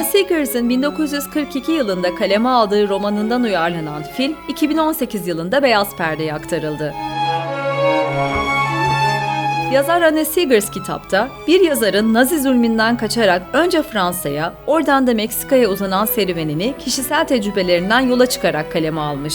Anna Seegers'ın 1942 yılında kaleme aldığı romanından uyarlanan film, 2018 yılında beyaz perdeye aktarıldı. Yazar Anne Seegers kitapta, bir yazarın Nazi zulmünden kaçarak önce Fransa'ya, oradan da Meksika'ya uzanan serüvenini kişisel tecrübelerinden yola çıkarak kaleme almış.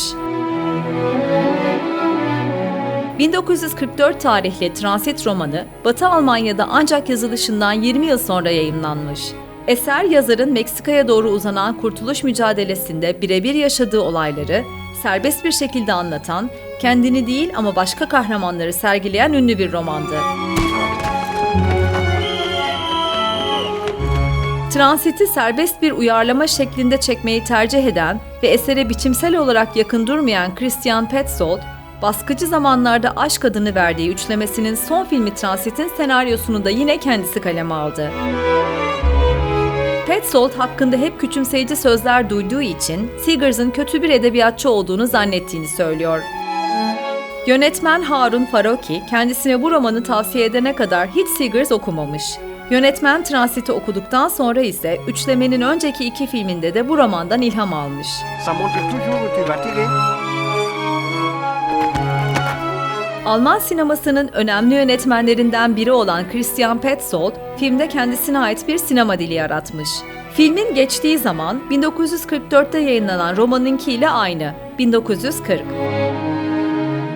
1944 tarihli Transit romanı, Batı Almanya'da ancak yazılışından 20 yıl sonra yayımlanmış. Eser yazarın Meksika'ya doğru uzanan kurtuluş mücadelesinde birebir yaşadığı olayları serbest bir şekilde anlatan, kendini değil ama başka kahramanları sergileyen ünlü bir romandı. Transit'i serbest bir uyarlama şeklinde çekmeyi tercih eden ve esere biçimsel olarak yakın durmayan Christian Petzold, baskıcı zamanlarda aşk adını verdiği üçlemesinin son filmi Transit'in senaryosunu da yine kendisi kaleme aldı. Petzold hakkında hep küçümseyici sözler duyduğu için Seegers'ın kötü bir edebiyatçı olduğunu zannettiğini söylüyor. Yönetmen Harun Faroki kendisine bu romanı tavsiye edene kadar hiç Seegers okumamış. Yönetmen Transit'i okuduktan sonra ise üçlemenin önceki iki filminde de bu romandan ilham almış. Alman sinemasının önemli yönetmenlerinden biri olan Christian Petzold, filmde kendisine ait bir sinema dili yaratmış. Filmin geçtiği zaman 1944'te yayınlanan romanınkiyle aynı, 1940.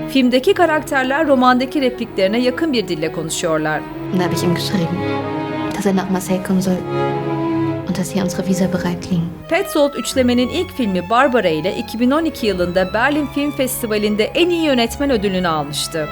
Filmdeki karakterler romandaki repliklerine yakın bir dille konuşuyorlar. Da habe geschrieben, dass er nach Marseille kommen soll und dass hier unsere Visa bereit liegen. Petzold üçlemenin ilk filmi Barbara ile 2012 yılında Berlin Film Festivali'nde en iyi yönetmen ödülünü almıştı.